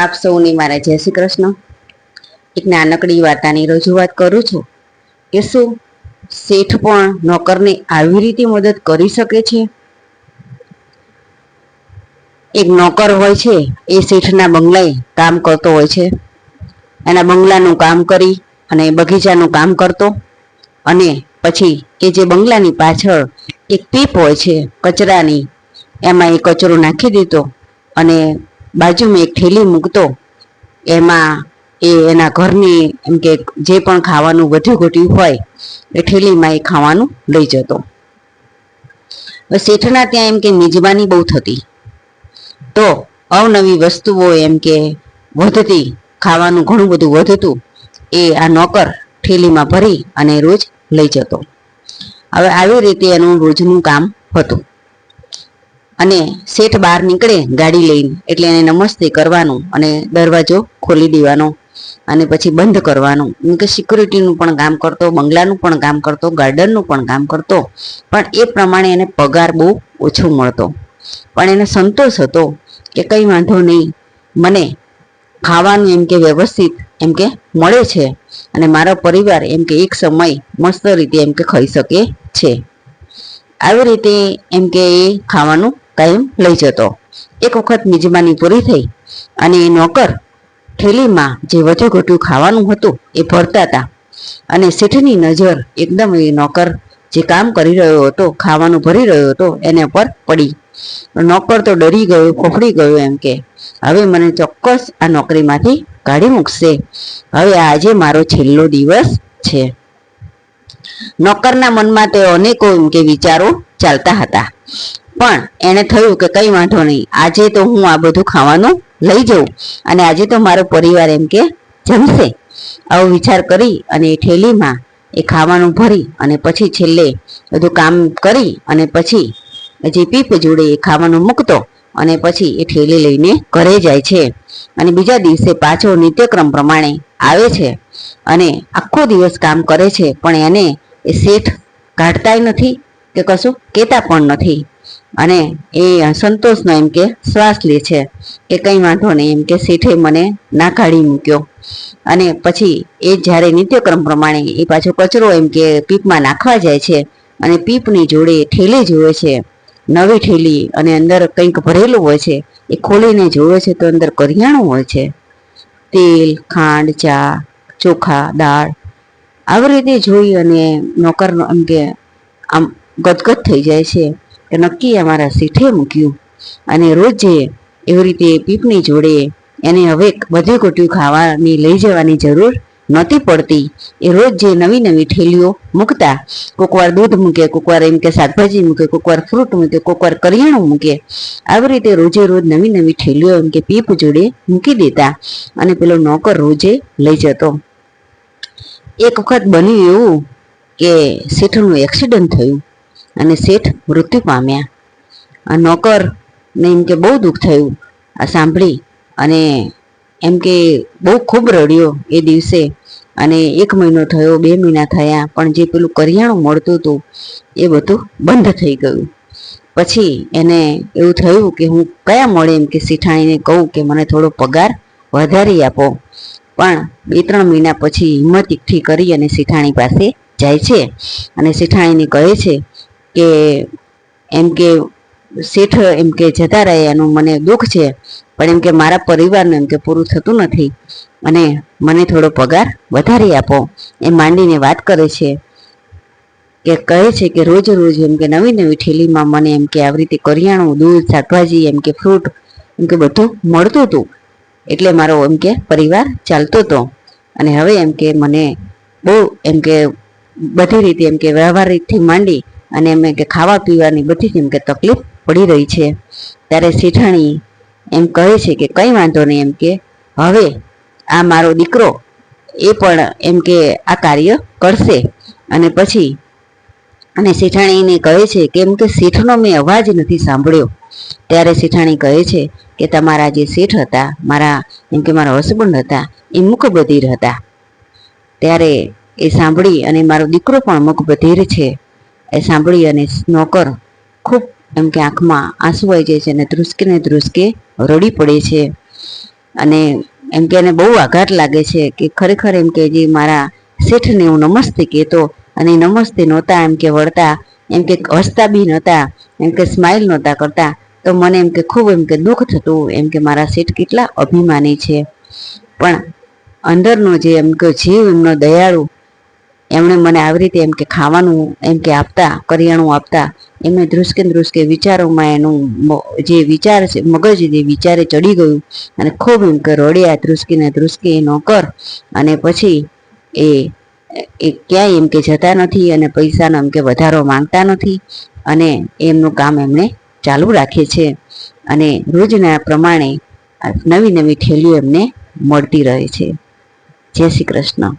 આપ સૌને મારા જય શ્રી કૃષ્ણ. એક નાનકડી વાર્તાની રજૂઆત કરું છું કે શું શેઠ પણ નોકરને આવી રીતે મદદ કરી શકે છે? એક નોકર હોય છે, એ શેઠના બંગલાએ કામ કરતો હોય છે. એના બંગલાનું કામ કરી અને બગીચાનું કામ કરતો અને પછી એ જે બંગલાની પાછળ એક પીપ હોય છે, કચરાની, એમાં એ કચરો નાખી દીધો અને બાજુમાં એક ઠેલી મૂકતો. એમાં એ એના ઘરની એમ કે જે પણ ખાવાનું વધુ ઘટ્યું હોય, એ ઠેલીમાં એ ખાવાનું લઈ જતો. શેઠના ત્યાં એમ કે મિજબાની બહુ થતી. તો અવનવી વસ્તુઓ એમ કે વધતી, ખાવાનું ઘણું બધું વધતું, એ આ નોકર ઠેલીમાં ભરી અને રોજ લઈ જતો. હવે આવી રીતે એનું રોજનું કામ હતું. અને શેઠ બહાર નીકળે ગાડી લઈને, એટલે એને નમસ્તે કરવાનું અને દરવાજો ખોલી દેવાનો અને પછી બંધ કરવાનું. એમ કે સિક્યુરિટીનું પણ કામ કરતો, બંગલાનું પણ કામ કરતો ગાર્ડનનું પણ કામ કરતો, પણ એ પ્રમાણે એને પગાર બહુ ઓછો મળતો. પણ એને સંતોષ હતો કે કંઈ વાંધો નહીં, મને ખાવાનું એમ કે વ્યવસ્થિત એમ કે મળે છે અને મારો પરિવાર એમ કે એક સમય મસ્ત રીતે એમ કે ખાઈ શકે છે. આવી રીતે એમ કે એ ખાવાનું કાયમ લઈ જતો. એક વખત મિજબાની પૂરી થઈ અને એ નોકર થેલીમાં જે વધુ ઘટું ખાવાનું હતું એ ભરતા હતા. અને શેઠની નજર એકદમ એ નોકર જે કામ કરી રહ્યો હતો, ખાવાનું ભરી રહ્યો હતો, એને પર પડી. નોકર તો ડરી ગયો, ફફડી ગયો એમ કે, હવે મને ચોક્કસ આ નોકરીમાંથી કાઢી મૂકશે. હવે આજે મારો છેલ્લો દિવસ છે. નોકરના મનમાં તે અનેકો એમ કે વિચારો ચાલતા હતા. પણ એને થયું કે કઈ વાંધો નહીં. આજે તો હું આ બધું ખાવાનું લઈ જઉં. અને આજે તો મારો પરિવાર એમ કે જમશે. આવો વિચાર કરી અને એ ઠેલીમાં એ ખાવાનું ભરી અને પછી છેલ્લે બધું કામ કરી અને પછી જે પીપ જોડે એ ખાવાનું મૂકતો અને પછી એ ઠેલી લઈને ઘરે જાય છે. અને બીજા દિવસે પાછો નિત્યક્રમ પ્રમાણે આવે છે અને આખો દિવસ કામ કરે છે. પણ એને એ શેઠ કાઢતાય નથી કે કશું કહેતા પણ નથી. અને એ સંતોષનો એમ કે શ્વાસ લે છે. કે કંઈ વાંધો નહીં, એમ કે શેઠે મને ના કાઢી મૂક્યો. અને પછી એ જ્યારે નિત્યક્રમ પ્રમાણે એ પાછો કચરો એમ કે પીપમાં નાખવા જાય છે અને પીપની જોડે ઠેલી જોવે છે. નવી ઠેલી અને અંદર કંઈક ભરેલું હોય છે, એ ખોલીને જોવે છે તો અંદર કરિયાણું હોય છે. તેલ, ખાંડ, ચા, ચોખા, દાળ આવી રીતે જોઈ અને નોકરનો એમ કે આમ ગદગદ થઈ જાય છે. કે નક્કી અમારા સીઠે મૂક્યું. અને રોજે એવી રીતે પીપની જોડે એને હવે બધે કોટ્યું ખાવાની, લઈ જવાની જરૂર નહોતી પડતી. એ રોજ જે નવી નવી ઠેલીઓ મૂકતા. કોકવાર દૂધ મૂકે, કોકવાર એમ કે શાકભાજી મૂકે, કોકવાર ફ્રૂટ મૂકે, કોકવાર કરિયાણું મૂકે. આવી રીતે રોજે રોજ નવી નવી ઠેલીઓ એમ કે પીપ જોડે મૂકી દેતા અને પેલો નોકર રોજે લઈ જતો. એક વખત બન્યું એવું કે શેઠનું એક્સિડન્ટ થયું. અને શેઠ મૃત્યુ પામ્યા. આ નોકર ને એમ કે બહુ દુઃખ થયું, આ સાંભળી. અને એમ કે બહુ ખૂબ રડ્યો એ દિવસે. અને એક મહિનો થયો, બે મહિના થયા, પણ જે પેલું કરિયાણું મળતું હતું, એ બધું બંધ થઈ ગયું. પછી એને એવું થયું કે હું કયા મળે એમ કે શેઠાણીને કહું કે મને થોડો પગાર વધારી આપો. પણ બે ત્રણ મહિના પછી હિંમત એકઠી કરી અને શેઠાણી પાસે જાય છે. અને શેઠાણીને કહે છે કે એમ કે શેઠ એમ કે જતા રહે એનું મને દુઃખ છે પણ એમ કે મારા પરિવારનું એમ કે પૂરું થતું નથી અને મને થોડો પગાર વધારી આપો એ માંડીને વાત કરે છે કે કહે છે કે રોજ રોજ એમ કે નવી નવી ઠેલીમાં મને એમ કે આવી રીતે કરિયાણું દૂધ શાકભાજી એમ કે ફ્રૂટ એમ કે બધું મળતું હતું એટલે મારો એમ કે પરિવાર ચાલતો હતો અને હવે એમ કે મને બહુ એમ કે બધી રીતે એમ કે વ્યવહારિકથી માંડી અને એમ કે ખાવા પીવાની બધી જ એમ કે તકલીફ પડી રહી છે. ત્યારે શેઠાણી એમ કહે છે કે કંઈ વાંધો નહીં એમ કે, હવે આ મારો દીકરો એ પણ એમ કે આ કાર્ય કરશે. અને પછી અને શેઠાણીને કહે છે કે એમ કે શેઠનો મેં અવાજ નથી સાંભળ્યો. ત્યારે શેઠાણી કહે છે કે તમારા જે શેઠ હતા, મારા એમ કે મારા હસબન્ડ હતા, એ મુખબધીર હતા. ત્યારે એ સાંભળી અને મારો દીકરો પણ મુખબધીર છે. એ સાંભળી અને નોકર ખૂબ એમ કે આંખમાં આંસુ આવી જાય છે અને ધ્રુસકે ને ધ્રુસકે રડી પડે છે અને એમ કે એને બહુ આઘાત લાગે છે કે ખરેખર એમ કે જે મારા શેઠને હું નમસ્તે કહેતો અને નમસ્તે નહોતા એમ કે વળતા એમ કે હસતા બી નહોતા એમ કે સ્માઇલ નહોતા કરતા તો મને એમ કે ખૂબ એમ કે દુઃખ થતું એમ કે મારા શેઠ કેટલા અભિમાની છે પણ અંદરનો જે એમ કે જીવ એમનો દયાળુ એમણે મને આવી રીતે એમ કે ખાવાનું એમ કે આપતા, કરિયાણું આપતા એમને ધ્રુસકે ધ્રુસકે વિચારોમાં એનું જે વિચાર છે, મગજ જે વિચારે ચડી ગયું અને ખૂબ એમ કે રડ્યા ધ્રુસકીને ધ્રુસકી ન કર. અને પછી એ એ ક્યાંય એમ કે જતા નથી અને પૈસાનો એમ કે વધારો માંગતા નથી અને એમનું કામ એમણે ચાલુ રાખે છે. અને રોજના પ્રમાણે નવી નવી ઠેલીઓ એમને મળતી રહે છે. જય શ્રી કૃષ્ણ.